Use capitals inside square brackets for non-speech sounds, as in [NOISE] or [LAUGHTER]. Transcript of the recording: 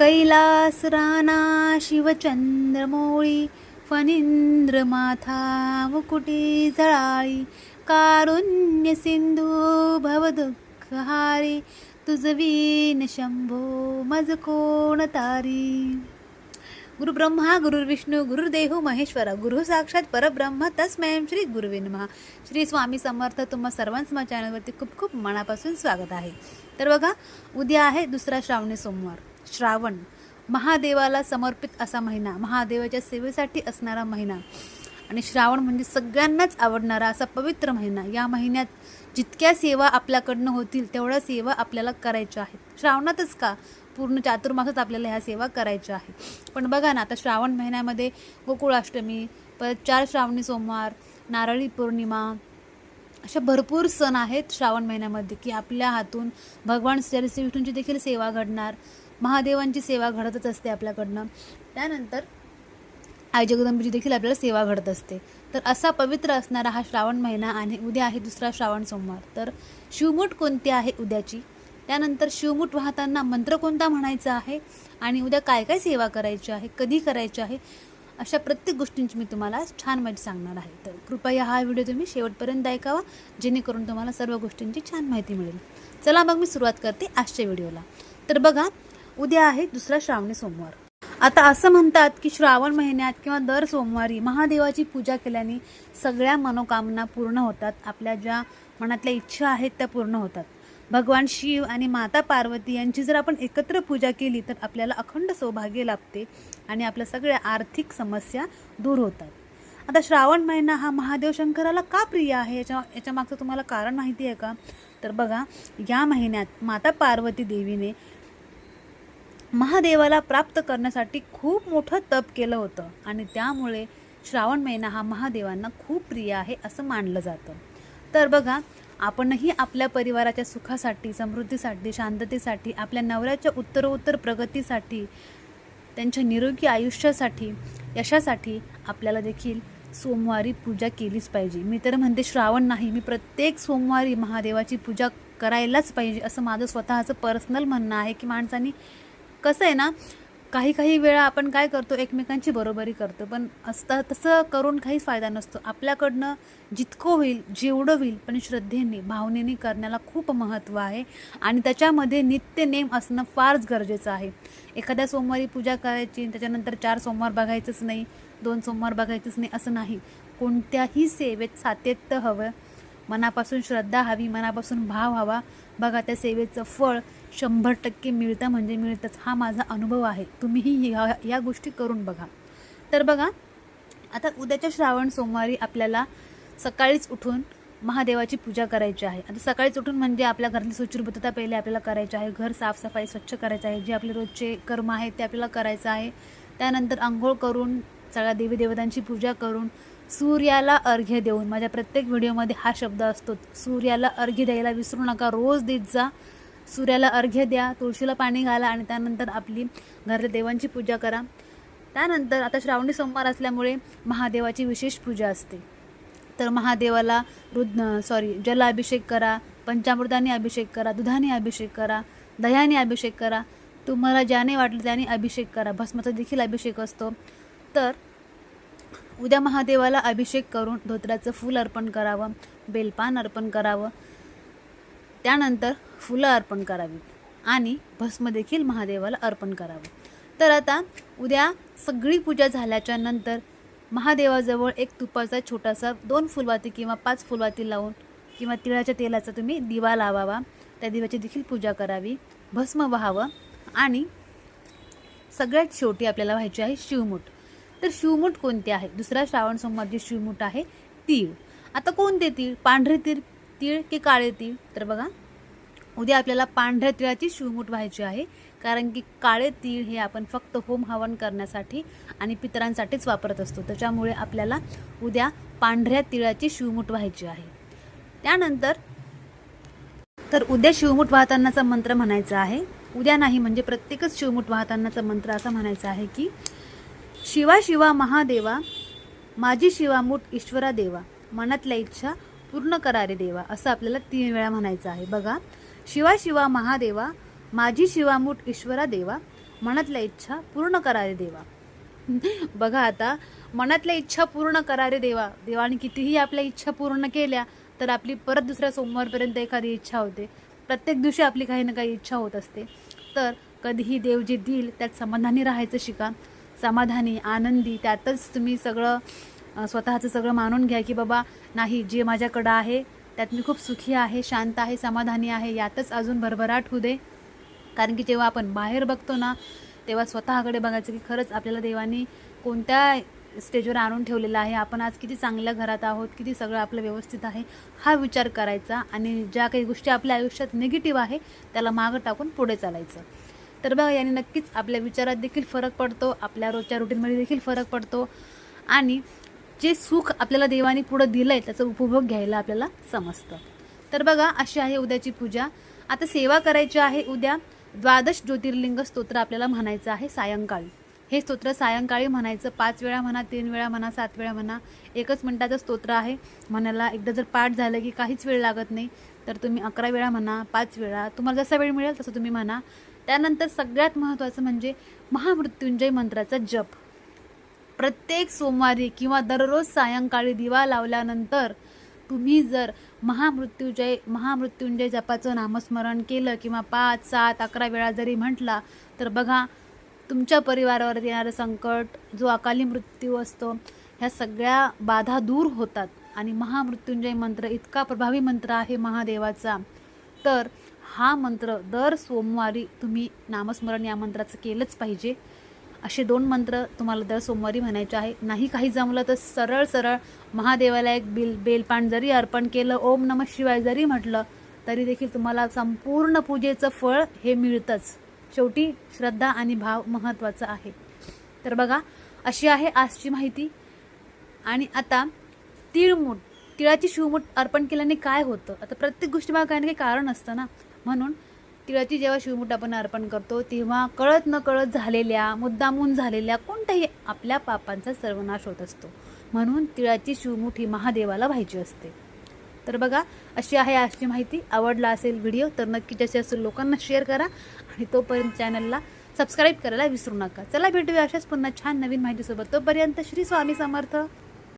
कैलास राणा शिवचंद्रमोळी फणींद्र माथा मुकुटी झळाळी कारुण्य सिंधू भवदुःखहारी तुझवीन शंभो मज कोण तारी. गुरु ब्रह्मा गुरु विष्णू महेश्वरा गुरु साक्षात परब्रह्म तस्मय श्री गुरुवे श्री स्वामी समर्थ तुम्हा सर्वांच माझ्या चॅनलवरती खूप खूप मनापासून स्वागत आहे. तर बघा उद्या आहे दुसरा श्रावणी सोमवार. श्रावण महादेवाला समर्पित असा महिना महादेवाच्या सेवेसाठी असणारा महिना. आणि श्रावण म्हणजे सगळ्यांनाच आवडणारा असा पवित्र महिना. या महिन्यात जितक्या सेवा आपल्याकडनं होतील तेवढ्या सेवा आपल्याला करायच्या आहेत. श्रावणातच का? पूर्ण चातुर्मासात आपल्याला ह्या सेवा करायच्या आहेत. पण बघा ना आता श्रावण महिन्यामध्ये गोकुळाष्टमी परत चार श्रावणी सोमवार नारळी पौर्णिमा अशा भरपूर सण आहेत श्रावण महिन्यामध्ये की आपल्या हातून भगवान श्री श्री विष्णूंची देखील सेवा घडणार. महादेवांची सेवा घडतच असते आपल्याकडनं. त्यानंतर आई जगदंबेची देखील आपल्याला सेवा घडत असते. तर असा पवित्र असणारा हा श्रावण महिना आणि उद्या आहे दुसरा श्रावण सोमवार. तर शिवमूठ कोणती आहे उद्याची? त्यानंतर शिवमूठ वाहताना मंत्र कोणता म्हणायचा आहे? आणि उद्या काय काय सेवा करायची आहे? कधी करायची आहे? अशा प्रत्येक गोष्टींची मी तुम्हाला छान माहिती सांगणार आहे. तर कृपया हा व्हिडिओ तुम्ही शेवटपर्यंत ऐकावा जेणेकरून तुम्हाला सर्व गोष्टींची छान माहिती मिळेल. चला मग मी सुरुवात करते आजच्या व्हिडिओला. तर बघा उद्या आहे दुसरा श्रावणी सोमवार. आता असं म्हणतात की श्रावण महिन्यात किंवा दर सोमवारी महादेवाची पूजा केल्याने सगळ्या मनोकामना पूर्ण होतात. आपल्या ज्या मनातल्या इच्छा आहेत त्या पूर्ण होतात. भगवान शिव आणि माता पार्वती यांची जर आपण एकत्र पूजा केली तर आपल्याला अखंड सौभाग्य लाभते आणि आपल्या सगळ्या आर्थिक समस्या दूर होतात. आता श्रावण महिना हा महादेव शंकराला का प्रिय आहे? याच्या याच्या मागचं तुम्हाला कारण माहिती आहे का? तर बघा या महिन्यात माता पार्वती देवीने महादेवाला प्राप्त करण्यासाठी खूप मोठं तप केलं होतं. आणि त्यामुळे श्रावण महिना हा महादेवांना खूप प्रिय आहे असं मानलं जातं. तर बघा आपणही आपल्या परिवाराच्या सुखासाठी समृद्धीसाठी शांततेसाठी आपल्या नवऱ्याच्या उत्तरोत्तर प्रगतीसाठी त्यांच्या निरोगी आयुष्यासाठी यशासाठी आपल्याला देखील सोमवारी पूजा केलीच पाहिजे. मी तर म्हणते श्रावण नाही मी प्रत्येक सोमवारी महादेवाची पूजा करायलाच पाहिजे असं माझं स्वतःचं पर्सनल म्हणणं आहे की माणसांनी कसं आहे ना काही काही वेळा आपण काय करतो एकमेकांची बरोबरी करतो पण असता तसं करून काहीच फायदा नसतो. आपल्याकडनं जितकं होईल जेवढं होईल पण श्रद्धेने भावनेने करण्याला खूप महत्त्व आहे. आणि त्याच्यामध्ये नित्य नेम असणं फारच गरजेचं आहे. एखाद्या सोमवारी पूजा करायची त्याच्यानंतर चार सोमवार बघायचंच नाही दोन सोमवार बघायचंच नाही असं नाही. कोणत्याही सेवेत सातत्य हवं. मनापासून श्रद्धा हवी मनापासून भाव हवा. बघा त्या सेवेचं फळ शंभर टक्के मिळतं म्हणजे मिळतंच. हा माझा अनुभव आहे. तुम्हीही ह्या या गोष्टी करून बघा. तर बघा आता उद्याच्या श्रावण सोमवारी आपल्याला सकाळीच उठून महादेवाची पूजा करायची आहे. आता सकाळीच उठून म्हणजे आपल्या घरातली सुचिरबद्धता पहिले आपल्याला करायची आहे. घर साफसफाई स्वच्छ करायचं आहे. जे आपले रोजचे कर्म आहेत ते आपल्याला करायचं आहे. त्यानंतर आंघोळ करून सगळ्या देवीदेवतांची पूजा करून सूर्याला अर्घ्य देऊन माझ्या प्रत्येक व्हिडिओमध्ये हा शब्द असतो सूर्याला अर्घ्य द्यायला विसरू नका रोज देत जा. सूर्याला अर्घ्य द्या तुळशीला पाणी घाला आणि त्यानंतर आपली घरातल्या देवांची पूजा करा. त्यानंतर आता श्रावणी सोमवार असल्यामुळे महादेवाची विशेष पूजा असते. तर महादेवाला रुद सॉरी जलाभिषेक करा पंचामृताने अभिषेक करा दुधाने अभिषेक करा दह्याने अभिषेक करा. तुम्हाला ज्याने वाटलं त्याने अभिषेक करा. भस्माचा देखील अभिषेक असतो. तर उद्या महादेवाला अभिषेक करून धोत्राचं फूल अर्पण करावं बेलपान अर्पण करावं. त्यानंतर फुलं अर्पण करावी आणि भस्म देखील महादेवाला अर्पण करावं. तर आता उद्या सगळी पूजा झाल्याच्यानंतर महादेवाजवळ एक तुपाचा छोटासा दोन फुलवाती किंवा पाच फुलवाती लावून किंवा तिळाच्या तेलाचा तुम्ही दिवा लावावा. त्या दिव्याची देखील पूजा करावी. भस्म व्हावं आणि सगळ्यात शेवटी आपल्याला व्हायची आहे शिवमूठ. तर शिवमूठ कोणते आहे? दुसरा श्रावण सोमवारची शिवमूठ आहे तीळ. आता कोणते तीळ? पांढरे तीळ तीळ की काळे तीळ? तर बघा उद्या आपल्याला पांढऱ्या तिळाची शिवमूठ व्हायची आहे कारण की काळे तीळ हे आपण फक्त होम हवन करण्यासाठी आणि पितरांसाठीच वापरत असतो. त्याच्यामुळे आपल्याला उद्या पांढऱ्या तिळाची शिवमूठ व्हायची आहे. त्यानंतर तर उद्या शिवमूठ वाहतानाचा मंत्र म्हणायचा आहे. उद्या नाही म्हणजे प्रत्येकच शिवमूठ वाहतानाचा मंत्र असा म्हणायचा आहे की शिवा शिवा महादेवा माझी शिवामूठ ईश्वरा देवा मनातल्या इच्छा पूर्ण करा रे देवा असं आपल्याला तीन वेळा म्हणायचं आहे. बघा शिवा शिवा महादेवा माझी शिवामूठ ईश्वरा देवा मनातल्या इच्छा पूर्ण करा रे देवा. [LAUGHS] बघा आता मनातल्या इच्छा पूर्ण करा रे देवा. देवाने कितीही आपल्या इच्छा पूर्ण केल्या तर आपली परत दुसऱ्या सोमवारपर्यंत एखादी इच्छा होते. प्रत्येक दिवशी आपली काही ना काही इच्छा होत असते. तर कधीही देव जे देईल त्यात समाधानी राहायचं शिका. समाधानी आनंदी त्यातच तुम्ही सगळं स्वतःचं सगळं मानून घ्या की बाबा नाही जे माझ्याकडं आहे त्यात मी खूप सुखी आहे शांत आहे समाधानी आहे यातच अजून भरभराट होऊ दे. कारण की जेव्हा आपण बाहेर बघतो ना तेव्हा स्वतःकडे बघायचं की खरंच आपल्याला देवानी कोणत्या स्टेजवर आणून ठेवलेलं आहे आपण आज किती चांगल्या घरात आहोत किती सगळं आपलं व्यवस्थित आहे हा विचार करायचा आणि ज्या काही गोष्टी आपल्या आयुष्यात निगेटिव्ह आहे त्याला मागं टाकून पुढे चालायचं. तर बघा याने नक्कीच आपल्या विचारात देखील फरक पडतो आपल्या रोजच्या रुटीनमध्ये देखील फरक पडतो. आणि जे सुख आपल्याला देवाने पुढं दिलं आहे त्याचा उपभोग घ्यायला आपल्याला समजतं. तर बघा अशी आहे उद्याची पूजा. आता सेवा करायची आहे उद्या. द्वादश ज्योतिर्लिंग स्तोत्र आपल्याला म्हणायचं आहे सायंकाळी. हे स्तोत्र सायंकाळी म्हणायचं पाच वेळा म्हणा तीन वेळा म्हणा सात वेळा म्हणा एकच मिनटाचं स्तोत्र आहे. म्हणायला एकदा जर पाठ झालं की काहीच वेळ लागत नाही तर तुम्ही अकरा वेळा म्हणा पाच वेळा. तुम्हाला जसा वेळ मिळेल तसं तुम्ही म्हणा. त्यानंतर सगळ्यात महत्त्वाचं म्हणजे महामृत्युंजय मंत्राचा जप. प्रत्येक सोमवारी किंवा दररोज सायंकाळी दिवा लावल्यानंतर तुम्ही जर महामृत्युंजय महामृत्युंजय जपाचं नामस्मरण केलं किंवा पाच सात अकरा वेळा जरी म्हटला तर बघा तुमच्या परिवारावर येणारं संकट जो अकाली मृत्यू असतो ह्या सगळ्या बाधा दूर होतात. आणि महामृत्युंजय मंत्र इतका प्रभावी मंत्र आहे महादेवाचा. तर हा मंत्र दर सोमवारी तुम्ही नामस्मरण या मंत्राचं केलंच पाहिजे. असे दोन मंत्र तुम्हाला दर सोमवारी म्हणायचे आहे. नाही काही जमलं तर सरळ सरळ महादेवाला एक बिल बेलपान जरी अर्पण केलं ओम नम शिवाय जरी म्हटलं तरी देखील तुम्हाला संपूर्ण पूजेचं फळ हे मिळतंच. शेवटी श्रद्धा आणि भाव महत्त्वाचा आहे. तर बघा अशी आहे आजची माहिती. आणि आता तिळमूठ तिळाची शिवमूठ अर्पण केल्याने काय होतं? आता प्रत्येक गोष्टी मला काही ना काही कारण असतं ना. म्हणून तिळाची जेव्हा शिवमुठ आपण अर्पण करतो तेव्हा कळत न कळत झालेल्या मुद्दामून झालेल्या कोणत्याही आपल्या पापांचा सर्वनाश होत असतो. म्हणून तिळाची शिवमुठ ही महादेवाला व्हायची असते. तर बघा अशी आहे आजची माहिती. आवडला असेल व्हिडिओ तर नक्की जास्तीत जास्त लोकांना शेअर करा आणि तोपर्यंत चॅनलला सबस्क्राईब करायला विसरू नका. चला भेटूया अशाच पुन्हा छान नवीन माहितीसोबत. तोपर्यंत श्री स्वामी समर्थ.